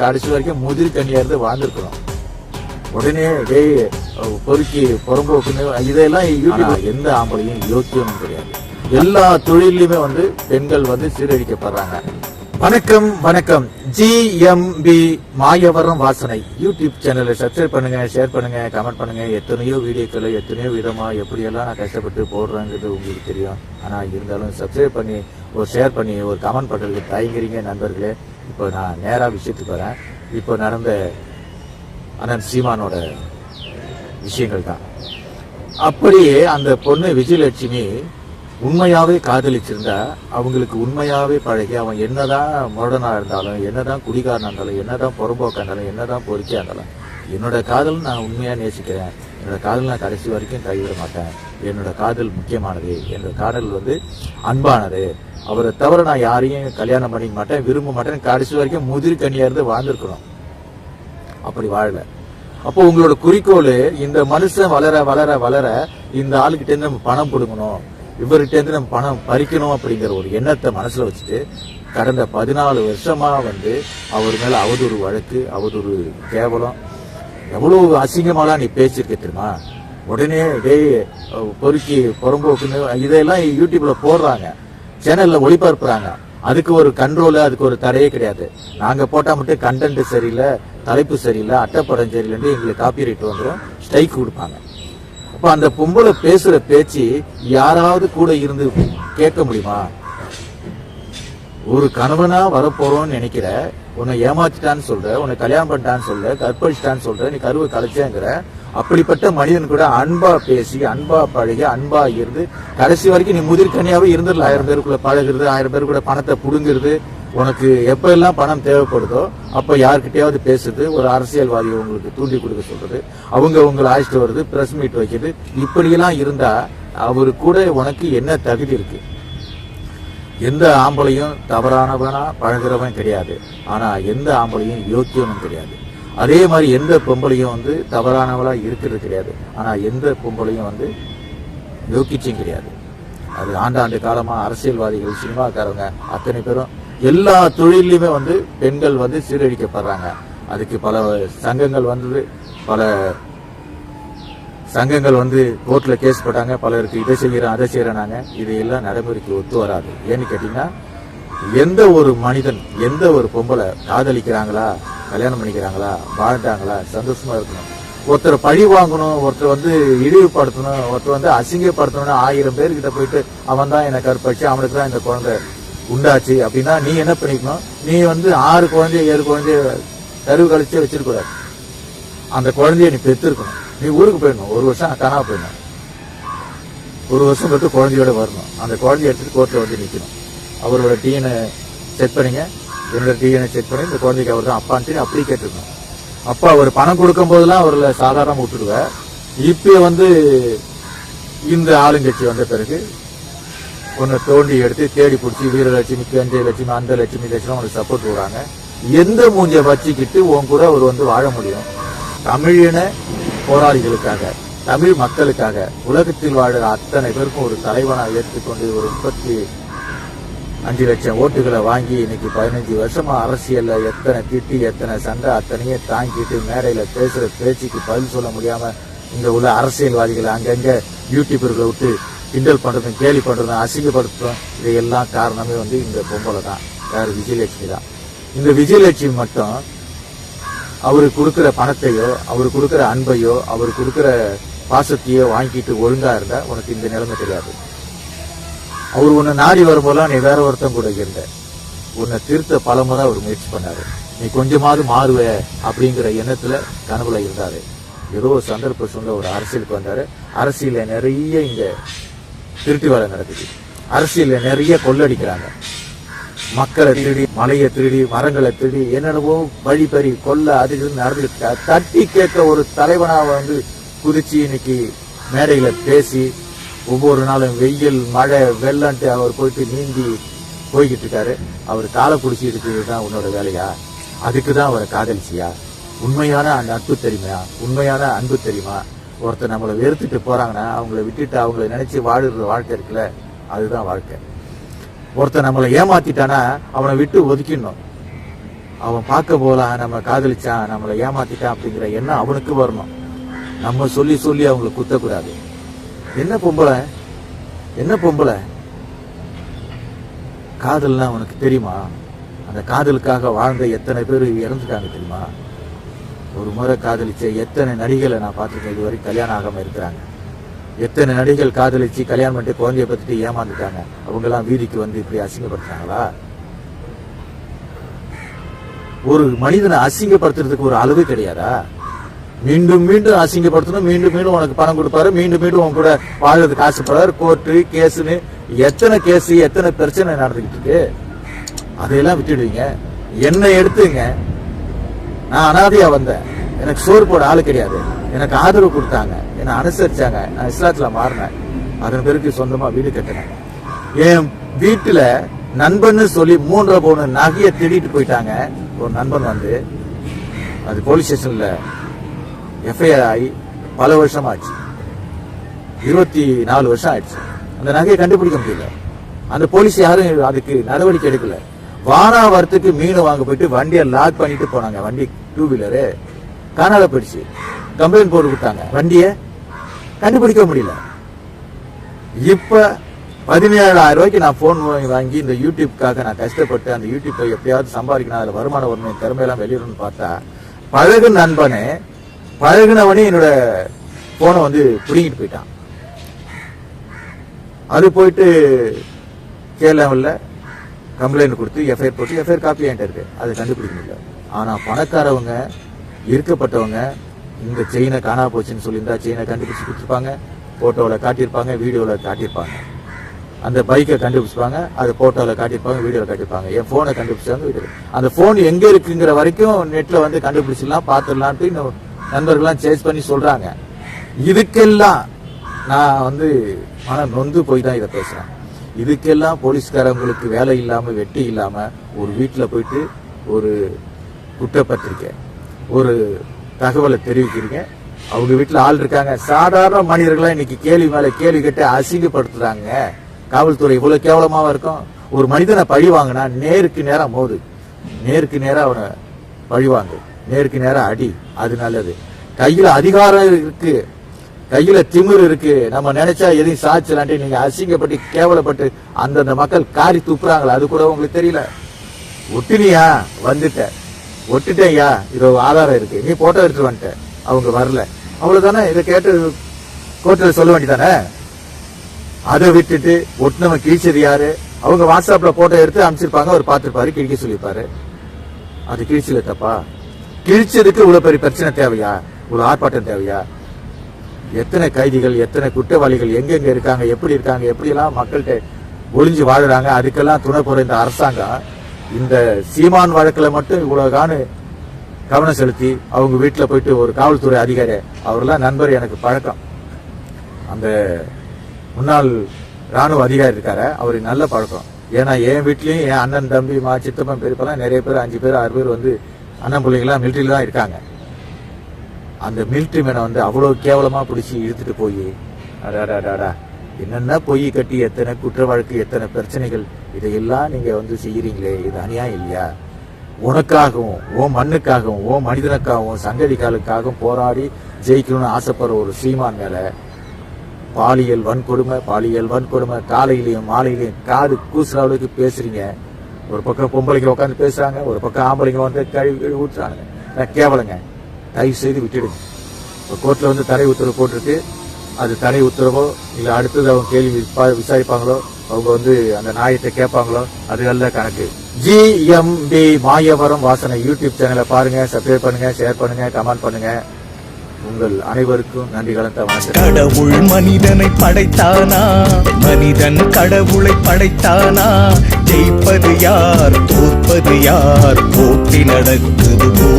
கடைசி வரைக்கும் முதிர் கண்ணியா இருந்து வாழ்ந்துருக்கணும். உடனே டேய் பொறுக்கி புறம்போக்குன்னு இதெல்லாம் எந்த ஆம்பளையும் யோக்கியம் கிடையாது. எல்லா தொழிலையுமே வந்து பெண்கள் வந்து சீரழிக்கப்படுறாங்க. வணக்கம் வணக்கம். ஜிஎம்பி மாயவரம் வாசனை. யூடியூப் சேனலை சப்ஸ்கிரைப் பண்ணுங்க ஷேர் பண்ணுங்க கமெண்ட் பண்ணுங்க. எத்தனையோ வீடியோக்களை எத்தனையோ விதமா எப்படியெல்லாம் நான் கஷ்டப்பட்டு போடுறேங்கிறது உங்களுக்கு தெரியும். ஆனா இருந்தாலும் சப்ஸ்கிரைப் பண்ணி ஒரு ஷேர் பண்ணி ஒரு கமெண்ட் பண்றதுக்கு தயங்குறீங்க நண்பர்களே. இப்போ நான் நேராக விஷயத்துக்கு வரேன். இப்போ நடந்த அண்ணன் சீமானோட விஷயங்கள் தான். அப்படியே அந்த பொண்ணு விஜயலட்சுமி உண்மையாகவே காதலிச்சிருந்தா அவங்களுக்கு உண்மையாகவே பழகி அவன் என்னதான் முரடனாக இருந்தாலும் என்னதான் குடிகாரனாக இருந்தாலும் என்னதான் புறம்போக்காக இருந்தாலும் என்னதான் பொறுக்கியாக இருந்தாலும் என்னோட காதல் நான் உண்மையாக நேசிக்கிறேன். என்னோட காதல் நான் கடைசி வரைக்கும் கைவிட மாட்டேன். என்னோட காதல் முக்கியமானது. என்னோட காதல் வந்து அன்பானது. அவரை தவிர நான் யாரையும் கல்யாணம் பண்ணிக்க மாட்டேன் விரும்ப மாட்டேன். கடைசி வரைக்கும் முதிர் கண்ணியாக இருந்து வாழ்ந்துருக்கணும். அப்படி வாழல. அப்போ உங்களோட குறிக்கோள் இந்த மனுஷன் வளர வளர வளர இந்த ஆளுகிட்ட இருந்து நம்ம பணம் கொடுக்கணும் இவர்கிட்ட இருந்து நம்ம பணம் பறிக்கணும் அப்படிங்கிற ஒரு எண்ணத்தை மனசுல வச்சுட்டு கடந்த பதினாலு வருஷமா வந்து அவர் மேல அவதூறு வழக்கு அவதூறு கேவலம். எவ்வளவு அசிங்கமாலாம் நீ பேசியிருக்க தெரியுமா? உடனே டேய் பொறுக்கி புறம்போக்குன்னு இதெல்லாம் யூடியூப்ல போடுறாங்க. சேனல்ல ஒளிபரப்புறாங்க. அதுக்கு ஒரு கண்ட்ரோலு அதுக்கு ஒரு தடையே கிடையாது. நாங்கள் போட்டால் மட்டும் கண்டென்ட் சரியில்லை தலைப்பு சரியில்லை அட்டைப்படம் சரியில்லைன்னு எங்களுக்கு காப்பி ரைட் வந்துடும் ஸ்ட்ரைக் கொடுப்பாங்க. அப்போ அந்த பொம்பளை பேசுகிற பேச்சு யாராவது கூட இருந்து கேட்க முடியுமா? ஒரு கணவனாக வரப்போகிறோன்னு நினைக்கிற உன்னை ஏமாத்திட்டான்னு சொல்ற உன்னை கல்யாணம் பண்ணிட்டான்னு சொல்ற கற்பழிச்சிட்டான்னு சொல்ற நீ கருவை கலைச்சேங்கிற அப்படிப்பட்ட மனிதன் கூட அன்பா பேசி அன்பா பழகி அன்பா இருந்து கடைசி வரைக்கும் நீ முதிர்கனியாவே இருந்துடல. ஆயிரம் பேருக்குள்ள பழகுறது ஆயிரம் பேர் கூட பணத்தை புடுங்குறது உனக்கு எப்ப எல்லாம் பணம் தேவைப்படுதோ அப்ப யார்கிட்டயாவது பேசுறது ஒரு அரசியல்வாதி உங்களுக்கு தூண்டி கொடுக்க சொல்றது அவங்க உங்களை அழைச்சிட்டு வருது பிரஸ் மீட் வைக்கிறது. இப்படியெல்லாம் இருந்தா அவரு கூட உனக்கு என்ன தகுதி இருக்கு? எந்த ஆம்பளையும் தவறானவனா பழகுறவன் கிடையாது. ஆனா எந்த ஆம்பளையும் யோக்கியனும் கிடையாது. அதே மாதிரி எந்த பொம்பளையும் வந்து தவறானவளா இருக்கிறது கிடையாது. ஆனா எந்த பொம்பளையும் வந்து யோக்கிச்சும் கிடையாது. அது ஆண்டாண்டு காலமா அரசியல்வாதிகள் சினிமாக்காரங்க அத்தனை பேரும் எல்லா தொழிலையுமே வந்து பெண்கள் வந்து சீரழிக்கப்படுறாங்க. அதுக்கு பல சங்கங்கள் வந்தது பல சங்கங்கள் வந்து கோர்ட்ல கேஸ் போட்டாங்க பலருக்கு இதை செய்யறோம் அதை செய்யறாங்க இது எல்லாம் நடைமுறைக்கு ஒத்து வராது. ஏன்னு கேட்டீங்கன்னா எந்த ஒரு மனிதன் எந்த ஒரு பொம்பளை காதலிக்கிறாங்களா கல்யாணம் பண்ணிக்கிறாங்களா வாழ்ந்தாங்களா சந்தோஷமா இருக்கணும். ஒருத்தரை பழி வாங்கணும் ஒருத்தர் வந்து இழிவுபடுத்தணும் ஒருத்தர் வந்து அசிங்கப்படுத்தணும்னு ஆயிரம் பேர்கிட்ட போயிட்டு அவன் தான் என்னை கற்பழிச்சு அவனுக்கு தான் இந்த குழந்தை உண்டாச்சு. அப்படின்னா நீ என்ன பண்ணிக்கணும்? நீ வந்து ஆறு குழந்தைய ஏழு குழந்தைய கருவு கழிச்சே வச்சிருக்கூடாது அந்த குழந்தைய நீ பெற்றிருக்கணும் நீ ஊருக்கு போயிடணும். ஒரு வருஷம் காணாம போயிடணும். ஒரு வருஷம் கழித்து குழந்தையோட வரணும். அந்த குழந்தைய எடுத்துகிட்டு கோர்ட்டில் வந்து நிற்கணும் அவரோட டிஎனை செக் பண்ணிங்க. என்னோட டிஎனை செக் பண்ணி இந்த குழந்தைக்கு அவர் தான் அப்பான்ட்டு அப்படி கேட்டிருக்கணும். அப்பா அவர் பணம் கொடுக்கும் போதெல்லாம் அவர்ல சாதாரணமாக விட்டுடுவேன் இப்போ வந்து இந்த ஆளுங்கட்சி வந்த பிறகு ஒன்று தோண்டி எடுத்து தேடி பிடிச்சி வீரலட்சுமி கஞ்சை லட்சுமி அந்த லட்சுமி லட்சுமி உனக்கு சப்போர்ட் விடுறாங்க எந்த மூஞ்சியை வச்சுக்கிட்டு உன் கூட அவர் வந்து வாழ முடியும்? தமிழின போராளிகளுக்காக தமிழ் மக்களுக்காக உலகத்தில் வாழ்கிற அத்தனை பேருக்கும் ஒரு தலைவனாக ஏற்றுக்கொண்டு ஒரு முப்பத்தி அஞ்சு லட்சம் ஓட்டுகளை வாங்கி இன்னைக்கு பதினஞ்சு வருஷமா அரசியல்ல எத்தனை திட்டி எத்தனை சண்டை அத்தனையே தாங்கிட்டு மேடையில பேசுற பேச்சுக்கு பதில் சொல்ல முடியாம இங்க உள்ள அரசியல்வாதிகளை அங்கங்க யூடியூபர்களை விட்டு கிண்டல் பண்றதும் கேலி பண்றதும் அசிங்கப்படுத்துறோம் இதையெல்லாம் காரணமே வந்து இந்த பொம்பளை தான். வேற விஜயலட்சுமி தான். இந்த விஜயலட்சுமி மட்டும் அவரு கொடுக்குற பணத்தையோ அவர் கொடுக்குற அன்பையோ அவர் கொடுக்குற பாசத்தையோ வாங்கிட்டு ஒழுங்கா இருந்தா உனக்கு இந்த நிலைமை தெரியாது. அவர் உன்னை நாடி வரும்போதெல்லாம் நீ வேற ஒருத்தன் கூட இருந்த. உன்னை திருத்த பலமுறை அவர் முயற்சி பண்ணாரு. நீ கொஞ்சமாவது மாறுவ அப்படிங்கிற எண்ணத்துல கனவுல இருந்தாரு. ஏதோ ஒரு சந்தர்ப்ப சூழ்நிலை ஒரு அரசியலுக்கு வந்தாரு. அரசியல நிறைய இங்க திருட்டு வேலை நடக்குது. அரசியல நிறைய கொள்ளடிக்கிறாங்க. மக்களை திருடி மலையை திருடி மரங்களை திருடி என்னென்னவோ வழிபறி கொல்ல அது இதுன்னு தட்டி கேட்க ஒரு தலைவனாக வந்து குறிச்சி இன்னைக்கு மேடையில் பேசி ஒவ்வொரு நாளும் வெயில் மழை வெள்ளன்ட்டு அவர் போயிட்டு நீந்தி போய்கிட்டு இருக்காரு. அவர் காலை பிடிச்சிட்டு இருக்கிறது தான் உன்னோட வேலையா? அதுக்கு தான் அவரை காதலிச்சியா? உண்மையான அந்த நட்பு தெரியுமா? உண்மையான அன்பு தெரியுமா? ஒருத்தர் நம்மளை வெறுத்துட்டு போறாங்கன்னா அவங்கள விட்டுட்டு அவங்கள நினைச்சு வாழுற வாழ்க்கை இருக்குல்ல அதுதான் வாழ்க்கை. ஒருத்தன் நம்மளை ஏமாத்திட்டானா அவனை விட்டு ஒதுக்கிடணும். அவன் பார்க்க போகலாம் நம்ம காதலிச்சான் நம்மளை ஏமாத்திட்டான் அப்படிங்கிற எண்ணம் அவனுக்கு வரணும். நம்ம சொல்லி சொல்லி அவங்கள குத்தக்கூடாது. என்ன பொம்பளை? என்ன பொம்பளை? காதல்னா அவனுக்கு தெரியுமா? அந்த காதலுக்காக வாழ்ந்த எத்தனை பேர் இறந்துட்டாங்க தெரியுமா? ஒரு முறை காதலிச்ச எத்தனை நடிகளை நான் பார்த்துருக்கேன் இதுவரை கல்யாணம் ஆகாம இருக்கிறாங்க. எத்தனை நடிகள் காதலிச்சு கல்யாணம் பண்ணிட்டு குழந்தைய பத்திட்டு ஏமாந்துட்டாங்க? அவங்கெல்லாம் வீதிக்கு வந்து இப்படி அசிங்கப்படுத்துறாங்களா? ஒரு மனிதனை அசிங்கப்படுத்துறதுக்கு ஒரு அளவு கிடையாதா? மீண்டும் மீண்டும் அசிங்கப்படுத்தணும் மீண்டும் மீண்டும் உனக்கு பணம் கொடுப்பாரு மீண்டும் மீண்டும் உன் கூட வாழறதுக்கு ஆசைப்படுறாரு கோர்ட்டு கேஸுன்னு. எத்தனை கேஸ் எத்தனை பிரச்சனை நடந்துகிட்டு இருக்கு? அதையெல்லாம் விட்டுடுவீங்க. என்னை எடுத்துங்க. நான் அனாதையா வந்தேன். எனக்கு சோறு போட ஆளு கிடையாது. எனக்கு ஆதரவு கொடுத்தாங்க. என்னை அனுசரிச்சாங்க. நான் இஸ்லாத்துல மாறினேன். அதன் பிறகு சொந்தமா வீடு கட்டினேன். என் வீட்டுல நண்பன்னு சொல்லி மூன்றரை பவுன் நகையை திருடிட்டு போயிட்டாங்க. ஒரு நண்பன் வந்து அது போலீஸ் ஸ்டேஷன்ல எஃப்ஐஆர் ஆகி பல வருஷம் ஆச்சு இருபத்தி நாலு வருஷம் ஆயிடுச்சு. அந்த நகையை கண்டுபிடிக்க முடியல. அந்த போலீஸ் யாரும் அதுக்கு நடவடிக்கை எடுக்கல. வானாவரத்துக்கு மீன் வாங்க போயிட்டு வண்டியை லாக் பண்ணிட்டு போனாங்க. வண்டி டூ வீலரு காணாத போயிடுச்சு. கம்ப்ளைண்ட் போட்டு கொடுத்தாங்க வண்டியை கண்டுபிடிக்க முடியல. இப்போ பதினேழாயிரம் ரூபாய்க்கு நான் ஃபோன் வாங்கி இந்த யூடியூப்காக நான் கஷ்டப்பட்டு அந்த யூடியூப்பை எப்படியாவது சம்பாதிக்கணும் அதில் வருமானம் வரணும் திறமையெல்லாம் வெளியிடணும்னு பார்த்தா பழகு நண்பனே பழகுனவனே என்னோட ஃபோனை வந்து பிடிங்கிட்டு போயிட்டான். அது போயிட்டு கேரளாவில் கம்ப்ளைண்ட் கொடுத்து எஃப்ஐஆர் போட்டு எஃப்ஐஆர் காப்பி என்கிட்ட இருக்கு. அதை கண்டுபிடிக்க முடியல. ஆனால் பணக்காரவங்க இருக்கப்பட்டவங்க இந்த செயினை காணா போச்சுன்னு சொல்லியிருந்தா செயினை கண்டுபிடிச்சு கொடுத்துருப்பாங்க போட்டோவில் காட்டியிருப்பாங்க வீடியோவில் காட்டியிருப்பாங்க. அந்த பைக்கை கண்டுபிடிச்சிருப்பாங்க அது போட்டோவில் காட்டியிருப்பாங்க வீடியோவில் காட்டியிருப்பாங்க. என் ஃபோனை கண்டுபிடிச்சாங்க வீடியோ அந்த ஃபோன் எங்கே இருக்குங்கிற வரைக்கும் நெட்டில் வந்து கண்டுபிடிச்சிடலாம் பார்த்துடலான்ட்டு இன்னும் நண்பர்கள்லாம் சேஸ் பண்ணி சொல்கிறாங்க இதுக்கெல்லாம் நான் வந்து மன நொந்து போய் தான் இதை பேசுகிறேன் இதுக்கெல்லாம் போலீஸ்காரங்களுக்கு வேலை இல்லாமல் வெட்டி இல்லாமல் ஒரு வீட்டில் போயிட்டு ஒரு குற்றப்பத்திரிக்கை ஒரு தகவலை தெரிவிக்கிறீங்க. அவங்க வீட்டில் ஆள் இருக்காங்க. சாதாரண மனிதர்களாக இன்னைக்கு கேள்வி மேலே கேள்வி கேட்டு அசிங்கப்படுத்துறாங்க. காவல்துறை இவ்வளோ கேவலமாக இருக்கும்? ஒரு மனிதனை பழி வாங்கினா நேருக்கு நேராக மோது. நேருக்கு நேராக அவனை பழி வாங்கு. நேருக்கு நேராக அடி. அது நல்லது. கையில் அதிகாரம் இருக்கு. கையில் திமிர் இருக்கு. நம்ம நினைச்சா எதையும் சாதிச்சலான்ட்டு நீங்கள் அசிங்கப்பட்டு கேவலப்பட்டு அந்தந்த மக்கள் காரி துப்புறாங்களா அது கூட உங்களுக்கு தெரியல. ஒட்டினியா? வந்துட்ட. ஒட்டுட்டேயா இது ஆதாரம் இருக்கு. நீ போட்டோ எடுத்துட்டு வந்துட்ட. அவங்க வரல. அவ்வளவுதானே? இதை கேட்டு கோர்ட்டில் சொல்ல வேண்டியதானே? அதை விட்டுட்டு ஒட்டுனவன் கிழிச்சது யாரு? அவங்க வாட்ஸ்அப்ல போட்டோ எடுத்து அனுப்பிச்சிருப்பாங்க. அவர் பார்த்துருப்பாரு கிழிக்க சொல்லியிருப்பாரு. அது கிழிச்சல தப்பா? கிழிச்சதுக்கு இவ்வளவு பெரிய பிரச்சனை தேவையா? இவ்வளவு ஆர்ப்பாட்டம் தேவையா? எத்தனை கைதிகள் எத்தனை குற்றவாளிகள் எங்கெங்க இருக்காங்க எப்படி இருக்காங்க எப்படி எல்லாம் மக்கள்கிட்ட ஒளிஞ்சு வாழுறாங்க அதுக்கெல்லாம் துணை போற இந்த அரசாங்கம் இந்த சீமான் வழக்கில் மட்டும் இவ்வளோ காணு கவனம் செலுத்தி அவங்க வீட்டில் போயிட்டு ஒரு காவல்துறை அதிகாரி அவரெல்லாம் நண்பர் எனக்கு பழக்கம். அந்த முன்னாள் ராணுவ அதிகாரி இருக்கார அவர் நல்ல பழக்கம். ஏன்னா என் வீட்லேயும் என் அண்ணன் தம்பி மா சித்தப்பன் பெரியப்பெல்லாம் நிறைய பேர் அஞ்சு பேர் ஆறு பேர் வந்து அண்ணன் பிள்ளைங்களாம் மிலிட்ரியில் தான் இருக்காங்க. அந்த மிலிட்ரி மேனை வந்து அவ்வளோ கேவலமாக பிடிச்சி இழுத்துட்டு போய் அடாடாடாடா என்னென்ன பொய் கட்டி எத்தனை குற்ற வழக்கு எத்தனை பிரச்சனைகள் இதையெல்லாம் நீங்க வந்து செய்கிறீங்களே இது அநியாயம் இல்லையா? உனக்காகவும் ஓ மண்ணுக்காகவும் ஓ மனிதனுக்காகவும் சங்கதிகளுக்காகவும் போராடி ஜெயிக்கணும்னு ஆசைப்படுற ஒரு சீமான் மேல பாலியல் வன்கொடுமை பாலியல் வன்கொடுமை காலையிலையும் மாலையிலையும் காது கூசுற அளவுக்கு பேசுறீங்க. ஒரு பக்கம் பொம்பளைங்க உட்காந்து பேசுறாங்க ஒரு பக்கம் ஆம்பளைங்க வந்து கழுவி கழுவி ஊற்றுறாங்க நான் கேவலங்க. தயவு செய்து விட்டுடுங்க. இப்போ கோர்ட்ல வந்து தடை உத்தரவு போட்டிருக்கு. அது தனி உத்தரவோ இல்லை அடுத்தது அவங்க கேள்வி விசாரிப்பாங்களோ அவங்க வந்து அந்த நாயத்தை கேட்பாங்களோ அதுகளில் கணக்கு. ஜிஎம்பி மாயவரம் வாசனை யூடியூப் சேனலை பாருங்க சப்ஸ்கிரைப் பண்ணுங்க ஷேர் பண்ணுங்க கமெண்ட் பண்ணுங்க. உங்கள் அனைவருக்கும் நன்றி கலந்த வணக்கம். கடவுள் மனிதனை படைத்தானா? மனிதன் கடவுளை படைத்தானா? ஜெயிப்பது யார் தோற்பது யார்? போட்டி நடக்குது